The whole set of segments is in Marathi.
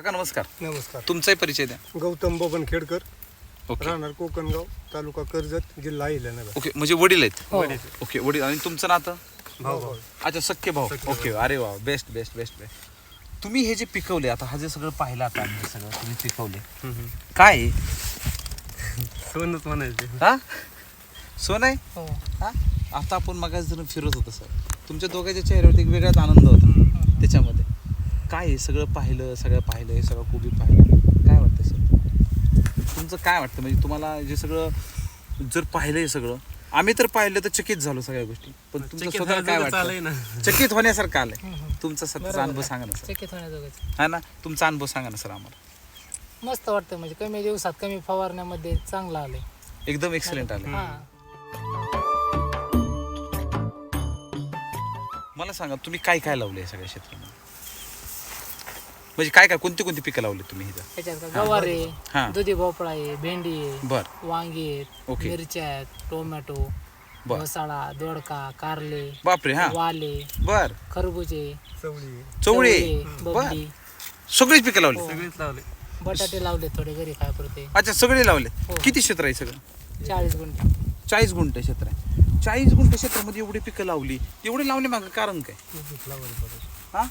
काका नमस्कार. नमस्कार. तुमचाही परिचय द्या. गौतम बबन खेडकर. ओके. राहणार कोकणगाव तालुका कर्जत जिल्हा ओके म्हणजे वडील आहेत? वडील. ओके वडील. आणि तुमचं नातं? भाऊ भाऊ. अच्छा सख्खे भाऊ. ओके अरे वा बेस्ट बेस्ट बेस्ट बेस्ट तुम्ही हे जे पिकवले आता हा जे सगळं पाहिलं आता आम्ही हे सगळं तुम्ही पिकवले. काय आहे? सोनच म्हणायचे. हा? सोन आहे? हो. हा? आता आपण मगाच जण फिरत होतो सर तुमच्या दोघांच्या चेहऱ्यावरती एक वेगळाच आनंद होता त्याच्यामध्ये. काय आहे सगळं पाहिलं सगळं पाहिलं हे सगळं कोबी पाहिलं? काय वाटतं सर? तुमचं काय वाटतं? म्हणजे तुम्हाला जे सगळं जर पाहिलं हे सगळं आम्ही तर पाहिलं तर चकित झालो सगळ्या गोष्टी. पण तुमचं स्वतःला काय वाटतं. चकित होण्यासारखं आलंय. तुमचा स्वतःचा अनुभव. सांगा ना सर. चकित होण्याजोगंच. हा ना? तुमचा अनुभव सांगा ना सर आम्हाला. मस्त वाटतं. म्हणजे कमी दिवसात कमी फवारण्यामध्ये चांगलं आलंय. एकदम एक्सलेंट आलं हा. मला सांगा तुम्ही काय काय लावले सगळ्या क्षेत्रामध्ये? म्हणजे काय काय कोणती कोणती पिकं लावली तुम्ही इथं? त्याच्यात का गवार हा. आहे दुधी भोपळा आहे भेंडी आहे बर. वांगी आहेत ओके. मिरच्या आहेत टोमॅटो बर. घोसाळा दोडका कारले बापरे हा. वाले बर. खरबुजे चवळी. चवळी. बर. सगळीच पिकं लावली सगळेच लावले बटाटे लावले थोडे घरी खायपुरते अच्छा सगळे लावले हो. किती क्षेत्र आहे सगळं? चाळीस गुंठे. चाळीस गुंठ क्षेत्र आहे. चाळीस गुंठ क्षेत्रामध्ये एवढी पिकं लावली. एवढे लावणे मागं कारण काय? हा?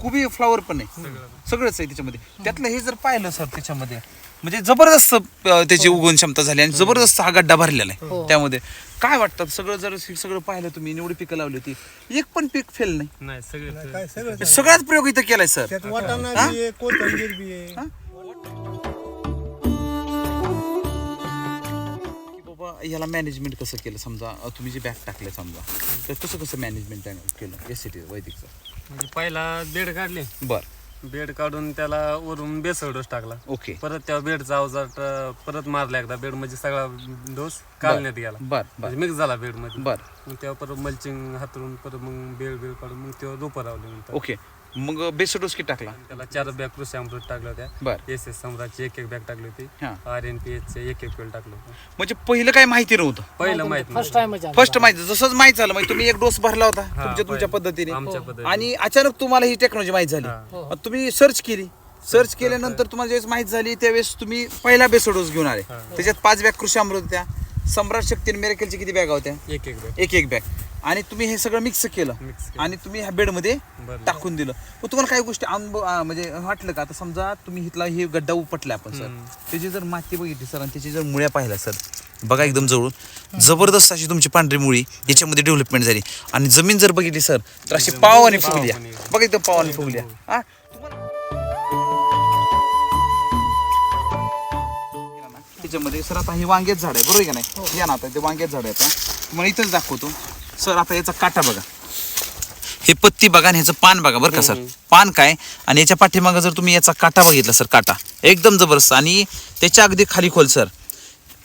कुबी फ्लावर पण आहे. सगळंच आहे त्याच्यामध्ये. त्यातलं हे जर पाहिलं सर त्याच्यामध्ये म्हणजे जबरदस्त अं, त्याची उगवण क्षमता झाली आणि जबरदस्त हा गड्डा भरलेला आहे हो. त्यामध्ये. काय वाटतं? सगळं जर हे सगळं पाहिलं तुम्ही एवढी पिकं लावली होती एक पण पीक फेल नाही. नाही सगळे काय सगळं सगळ्याच प्रयोग इथं केलाय सर. त्यात वाटाणा हा? बी आहे कोथिंबीर बी आहे. बाबा याला मॅनेजमेंट कसं केलं? समजा अं, तुम्ही जे बॅग टाकले समजा तर कसं कसं मॅनेजमेंट केलं? एस सी टी वैदिकचं. म्हणजे पहिला बेड काढले. बर. बेड काढून त्याला वरून बेसळ डोस टाकला. ओके परत त्या बेडचा अवजार ट- परत मारला एकदा. बेडमध्ये सगळा डोस काढण्यात गेला. बर बर म्हणजे मिक्स झाला बेडमध्ये. बर. मग तेव्हा परत मल्चिंग हातरून परत मग बेड बेड काढून मग तेव्हा रोपं लावले नंतर ओके मग बेस्ट डोस किती टाकला? त्याला चार बॅग कृषी अमृत टाकल्या होत्या. बर. एस एस सम्राटची एक एक बॅग टाकली होती. हा. आर एन पी एच एक एक पेल टाकलं होतं. म्हणजे पहिलं काय माहिती नव्हतं? पहिलं माहीत फर्स्ट. टाइम फर्स्ट माहिती. जसंच माहीत झालं म्हणजे तुम्ही एक डोस भरला होता तुमच्या तुमच्या पहिलं. पद्धतीने. आमच्या पद्धतीने. आणि अचानक तुम्हाला ही टेक्नॉलॉजी माहीत झाली. हा. हो. मग तुम्ही सर्च केली. सर्च केल्यानंतर तुम्हाला ज्यावेळेस माहीत झाली त्यावेळेस तुम्ही पहिला बेस्ट डोस घेऊन आले. त्याच्यात पाच बॅग कृषी अमृत होत्या. सम्राट शक्ती आणि मेरेकलची किती बॅग होत्या? एक एक बॅग. एक एक बॅग. आणि तुम्ही हे सगळं मिक्स केलं. मिक्स आणि तुम्ही ह्या बेडमध्ये टाकून दिलं. मग तुम्हाला काही गोष्टी अनुभव म्हणजे वाटलं का? आता समजा तुम्ही इथला हे गड्डा उपटला आपण सर. हम्म. त्याची जर माती बघितली सर आणि त्याची जर मुळ्या पाहिल्या सर. बघा एकदम जवळून. जबरदस्त अशी तुमची पांढरी मुळी याच्यामध्ये डेव्हलपमेंट झाली. आणि जमीन जर बघितली सर तर अशी पावाने फुगली. पावाने. बघा एकदम पावाने फुगली. हा. त्याच्यामध्ये सर आता हे वांग्याच झाड आहे. बरोबर आहे का नाही? या ना आता ते वांग्याच झाड आहे आता. तुम्हाला इथंच दाखवतो. सर आता याचा काटा बघा. हे पत्ती बघा आणि ह्याचं पान बघा बरं का सर. पान काय? आणि याच्या पाठीमागं जर तुम्ही याचा काटा बघितला सर काटा. एकदम जबरदस्त. आणि त्याच्या अगदी खाली खोल सर.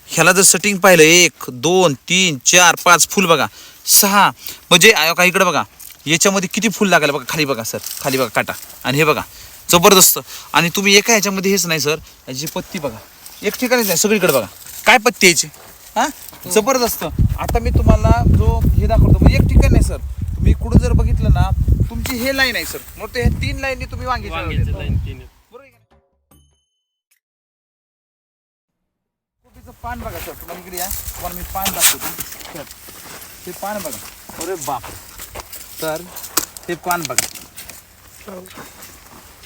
ह्याला जर सेटिंग पाहिलं एक दोन तीन चार पाच फुल बघा. सहा. म्हणजे का इकडे बघा. याच्यामध्ये किती फुल लागायला बघा. खाली बघा सर. खाली बघा काटा. आणि हे बघा. जबरदस्त. आणि तुम्ही एका ह्याच्यामध्ये हेच नाही सर. याची पत्ती बघा. एक ठिकाणीच नाही सगळीकडे बघा. काय पत्ती याची? हा? जबरदस्त. आता मी तुम्हाला जो हे दाखवतो म्हणजे एक ठिकाण नाही सर. तुम्ही कुठं जर बघितलं ना तुमची हे लाईन आहे सर. मग ते तीन लाईननी तुम्ही वांगी लाईन आहे? कोबीचं पान बघा सर. तुम्हाला इकडे या. तुम्हाला मी पान दाखवतो. सर ते पान बघा. अरे बाप. सर ते पान बघा.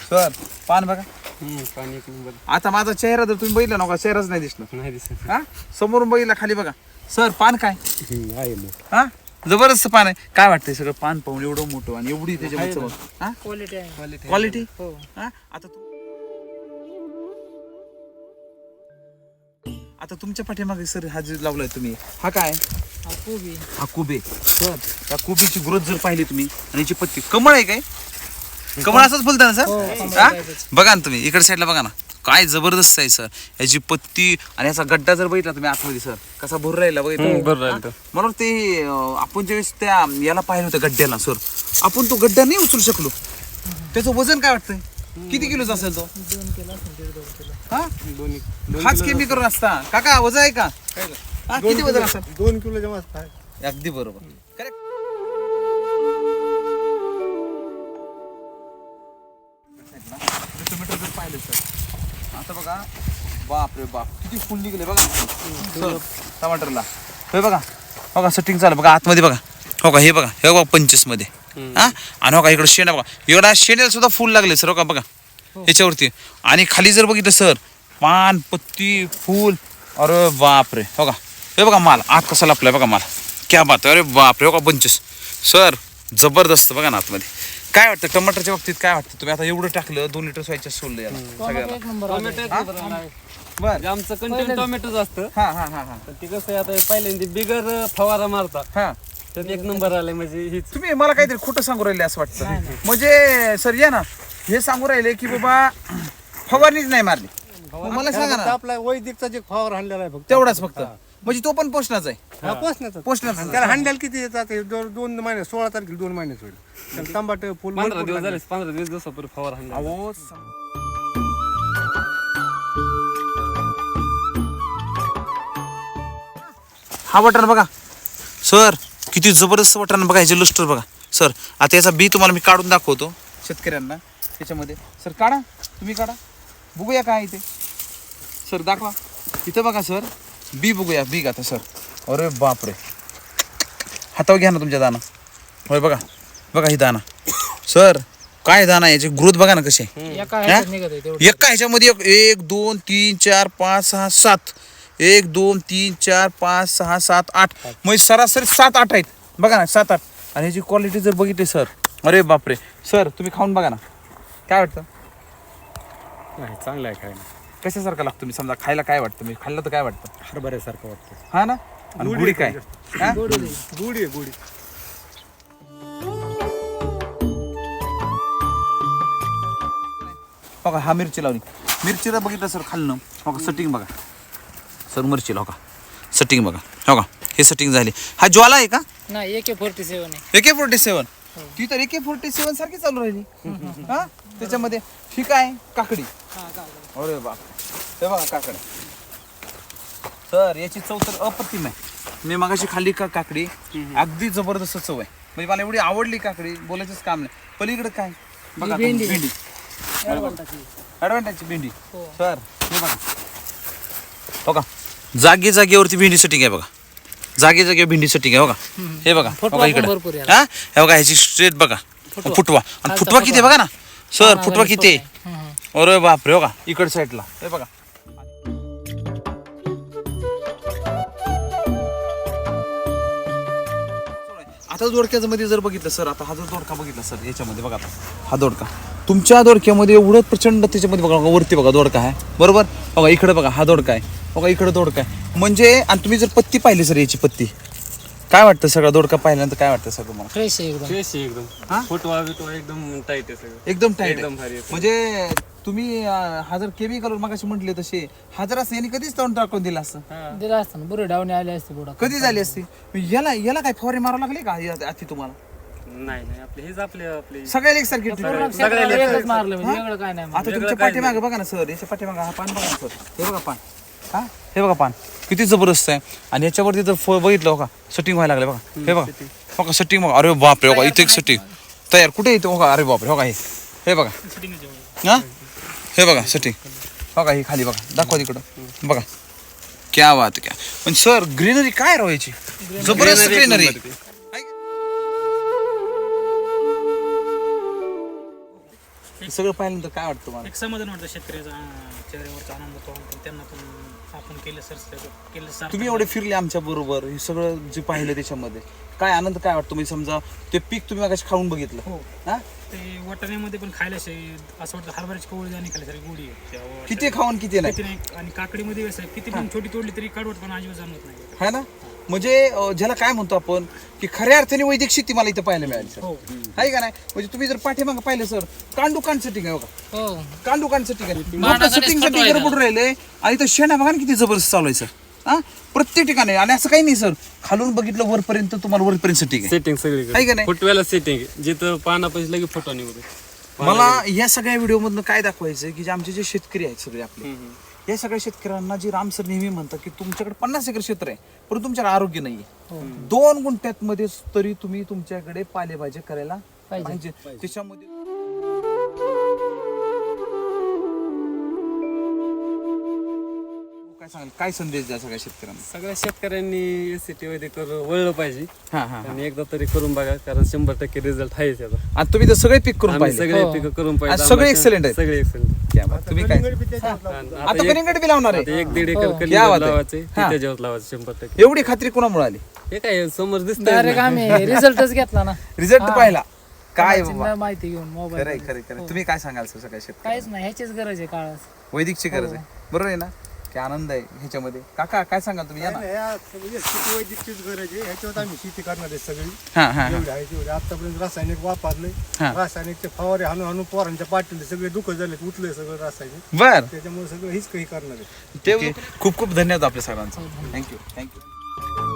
सर पान बघा. हम्म, पाणी एक नंबर. आता माझा चेहरा जर तुम्ही बघितला नका चेहराच नाही दिसला. नाही दिसत. हा? समोरून बघितला खाली बघा. सर पान काय? आहे मग हा? जबरदस्त पान आहे. काय वाटतंय सगळं? पान पाहून एवढं मोठं आणि एवढी त्याच्यामध्ये. हा? क्वालिटी आहे. क्वालिटी हो. हा? आता तू आता तुमच्या पाठीमागे सर हा जे लावलाय तुम्ही हा काय? हा कोबी. हा कुबे. सर त्या कुबेची ग्रोथ जर पाहिली तुम्ही आणि याची पत्ती कमळ आहे काय? कमळ असंच बोलता ना हो, सर हा? टाईपच. बघा ना तुम्ही इकडे साईडला बघा ना. काय जबरदस्त आहे सर. याची पत्ती आणि याचा गड्डा जर बघितला तुम्ही आतमध्ये सर कसा भर राहिला बघितला बरं राहिलं तर. मला ते आपण ज्यावेळेस त्या याला पाहिलं होतं गड्ड्याला सर आपण तो गड्डा नाही उचलू शकलो. त्याचं वजन काय वाटतंय? किती किलोचा असेल तो? हा? हाच किलो केमी करून असता काका वजन आहे का? हा, किती वजन असेल? दोन किलो जमा आहे अगदी बरोबर. जर पाहिलं सर. आता बघा बाप रे बाप किती फुल निघले बघा. सर टमाटरला. हे बघा बघा सेटिंग झालं बघा आतमध्ये बघा. हो का हे बघा हे बघा पंचवीसमध्ये हा? आणि हो का इकडे शेंडा बघा. एवढा शेंड्याला सुद्धा फुल लागले सर हो का बघा. याच्यावरती. आणि खाली जर बघितलं सर पान पत्ती फुल. अरे बाप रे हो का. हे बघा माल. आत कसा लापलाय बघा माल. क्या बात आहे. अरे बाप रे हो का पंचवीस. सर जबरदस्त बघा ना आतमध्ये. काय वाटतं? टमाटरच्या बाबतीत काय वाटतं? तुम्ही आता एवढं टाकलं दोन लिटर सोयाच्या सोडलं याला सगळ्याला. टोमॅटो एक नंबर. बर. म्हणजे आमचं कंटिन्यू टोमॅटोच असतं. हा हा हा हा. तर ते कसं आहे आता पहिल्यांदा बिगर फवारा मारता. हा. त्यात एक नंबर आलाय म्हणजे हीच. तुम्ही मला काहीतरी खोटं सांगू राहिले असं वाटतं. म्हणजे सर या ना. हे सांगू राहिले की बाबा फवारणीच नाही मारली. मग मला सांगा ना. आपला वैदिकचा जे फवार हाणलेला आहे फक्त. तेवढाच फक्त. म्हणजे तो पण पोषणाचा आहे. हा पोचण्याचा पोषणाचा. त्याला हांड्याला किती येतात हे दोन दोन महिने सोळा तारखेला दोन महिने होईल. त्याला तांबाट फुल पंधरा भरपूर दिवस लागले. झाले पंधरा वीस दिवसापूर्वी फवारा हाणला अहो हा बटन बघा. सर किती जबरदस्त बटन बघा ह्याचे लुस्टर बघा. सर आता याचा बी तुम्हाला मी काढून दाखवतो. शेतकऱ्यांना त्याच्यामध्ये. सर काढा. तुम्ही काढा. बघूया काय इथे सर दाखवा. इथं बघा सर. बी बघूया बी आता सर अरे बापरे. हातावर घ्या ना तुमच्या दाना होय बघा. बघा ही दाना सर काय दाना याची ग्रोथ बघा ना कशी आहे एका ह्याच्यामध्ये एक एक दोन तीन चार पाच सहा सात. एक दोन तीन चार पाच सहा सात आठ. म्हणजे सरासरी सात आठ आहेत. बघा ना सात आठ. आणि ह्याची क्वालिटी जर बघितली सर. अरे बापरे. सर तुम्ही खाऊन बघा ना. काय वाटतं? नाही चांगलं आहे काय कशासारखं लागतं? तुम्ही समजा खायला काय वाटतं? मी खाल्लं तर काय वाटतं? हरभऱ्यासारखं वाटतं. हा ना? आणि गुढी काय? हा? गुढी आहे गुढी बघा हा मिरची लावली मिरचीला बघितलं सर खाल्लं बघा सटिंग बघा. सर मिरची हो का? सटिंग बघा. हो का हे सटिंग झाली. हा ज्वाला आहे का? नाही एके फोर्टी सेवन आहे. एके फोर्टी सेवन. ती तर एके फोर्टी सेवन सारखी चालू राहिली. हा? त्याच्यामध्ये ही काय? काकडी. अरे बाप. हे बघा काकडी. सर याची चव तर अप्रतिम आहे. मी मगाशी खाल्ली का काकडी? अगदी जबरदस्त चव आहे. म्हणजे मला एवढी आवडली काकडी बोलायचंच काम नाही. पलीकडे काय? बघा भेंडी. भेंडी. ॲडव्हान्टेजची भेंडी. हो. सर हे बघा. हो का? जागे जागेवरती भेंडी सेटिंग आहे बघा. जागे जागेवर भेंडी सेटिंग आहे बघा हे बघा. हो का पण इकडे. हा? हे बघा ह्याची स्ट्रेट बघा. फुटवा. आणि फुटवा किती बघा ना? सर हा, फुटवा किती. अरे बापरे हो का? इकड साईडला हे बघा. आता दोडक्याचं मध्ये जर बघितलं सर आता हा जर दोडका बघितला सर याच्यामध्ये बघा आता. हा दोडका. तुमच्या दोडक्यामध्ये एवढं प्रचंड त्याच्यामध्ये बघा वरती बघा दोडका आहे. बरोबर? बघा इकडे बघा हा दोडका आहे. बघा इकडे दोडका आहे. म्हणजे आणि तुम्ही जर पत्ती पाहिली सर याची पत्ती. काय वाटतं सगळं? दोडका पाहिल्यानंतर काय वाटतं सर तुम्हाला? फ्रेश आहे एकदम. फ्रेश आहे हा? एकदम फुटवा बिटवा एकदम टाईट आहे सगळं. एकदम टाईट एकदम भारी आहे. म्हणजे तुम्ही अं, हा जर केमिकल मगाशी म्हटले तसे हा जर असं यांनी कधीच तोंड टाकून दिला असं? दिला असतं ना. बुरे डावणे आले असते बुडा कधी झाली असती? याला याला काय फवारे मारावं लागले का या- आधी तुम्हाला? नाही नाही. आपले हेच आपले आपले सगळ्या एक सारखी पूर्ण क्षेत्राला एकच मारलं म्हणजे वेगळं काय नाही आता तुमच्या पाठीमागे बघा ना सर. याच्या पाठीमागे हा पान बघा ना सर. हे बघा पान. हा? हे बघा पान. किती जबरदस्त आहे. आणि याच्यावरती जर फळ बघितलं का सेटिंग व्हायला लागले बघा. हे बघा. का सेटिंग बघा अरे बापरे का इथे एक सेटिंग तयार. कुठे येते का अरे बापरे का हे. हे बघा. हा? हे बघा सेटिंग का ही खाली बघा. दाखवा तिकडं. बघा. क्या बात क्या. पण सर ग्रीनरी काय राव याची? जबरदस्त ग्रीनरी ती. सगळं पाहिल्यानंतर काय वाटतं मला एक समाधान वाटतं शेतकऱ्याचा अं, चेहऱ्यावरचा आनंद पाहून पण त्यांना पण आपण केलं सर केलं सर. तुम्ही एवढे फिरले आमच्या बरोबर हे सगळं जे पाहिलं त्याच्यामध्ये काय आनंद काय वाटतो? मी समजा ते पीक तुम्ही मागाशी खाऊन बघितलं हो. हा? ते वाटाण्यामध्ये पण खायला असे असं वाटतं हरभऱ्याची कवळी आणि खाली सारी गोडी आहे. त्या वाटाण्यात. किती खाऊन किती नाही? किती नाही. आणि काकडीमध्ये आहे, किती पण छोटी तोडली तरी कडवट पण अजिबात जाणवत नाही. है ना? म्हणजे अं, ज्याला काय म्हणतो आपण की खऱ्या अर्थाने वैदिक शेती मला इथं पाहायला मिळाली सर. हो. आहे का नाही? म्हणजे तुम्ही जर पाठीमागं पाहिलं सर कांडू कांड सेटिंग आहे बघा हो कांडू कांड सेटिंग आहे साठी. गडबड राहिले आणि तर शेणा बघा ना किती जबरदस्त चालू आहे सर. हा? प्रत्येक ठिकाणी. आणि असं काही नाही सर. खालून बघितलं वरपर्यंत तुम्हाला वरपर्यंत सेटिंग आहे. सेटिंग आहे का सगळी नाही? फुटव्याला सेटिंग जिथं पाना पैसे लगे निघतो मला या सगळ्या व्हिडिओ मधनं काय दाखवायचं की जे आमचे जे शेतकरी आहेत सगळे आपले या सगळ्या शेतकऱ्यांना जी राम सर नेहमी म्हणतात की तुमच्याकडे पन्नास एकर क्षेत्र आहे परंतु तुमच्याकडे आरोग्य नाहीये. दोन गुंठ्यात मध्ये तरी तुम्ही तुमच्याकडे पालेभाज्या करायला पाहिजे. पाहिजे. त्याच्यामध्ये सांगाल? काय संदेश द्या सगळ्या शेतकऱ्यांना? सगळ्या शेतकऱ्यांनी एस सी टी वैदिक वळलं पाहिजे. हा हा आणि एकदा तरी करून बघा कारण शंभर टक्के रिझल्ट आहे त्याचा आणि तुम्ही तर सगळे पीक करून आम्ही पाहिले. सगळे हो. पिकं करून पाहिजे सगळे excellent आहेत. सगळे एक्सलेंट क्या बात. तुम्ही काय. आता कलिंगड बी लावणार आता आहे एक दीड हो. एकर क्या बात कलिंगड आहे. लावायचे ते हा. त्याच्यावर लावायचं शंभर टक्के. एवढी खात्री कोणामुळे आली? हे काय समोर दिसत आम्ही रिझल्टच घेतला ना. रिझल्ट हा. पाहिला. काय कोणाची बाबा? न माहिती घेऊन खरंय मोबाईल खरंय खरं तुम्ही काय सांगाल सर सगळ्या शेतकरी काहीच नाही ह्याचीच गरज आहे काळात. वैदिकची गरज आहे. बरोबर आहे ना? की आनंद आहे ह्याच्यामध्ये. काका काय सांगाल तुम्ही? या ना. शेती वैदिकचीच गरज आहे ह्याच्यावर आम्ही शेती करणार आहे सगळी. हा हा हा. आहे तेवढी आतापर्यंत रासायनिक वापरले. हा. रासायनिकचे फवारे हाणू हाणू पोरांच्या पाठीले सगळे दुःख झाले उठले सगळं रासायनिक. बर. त्याच्यामुळे सगळं हीच काही करणार आहे. ते खूप खूप धन्यवाद आपल्या सगळ्यांचा. Thank you thank you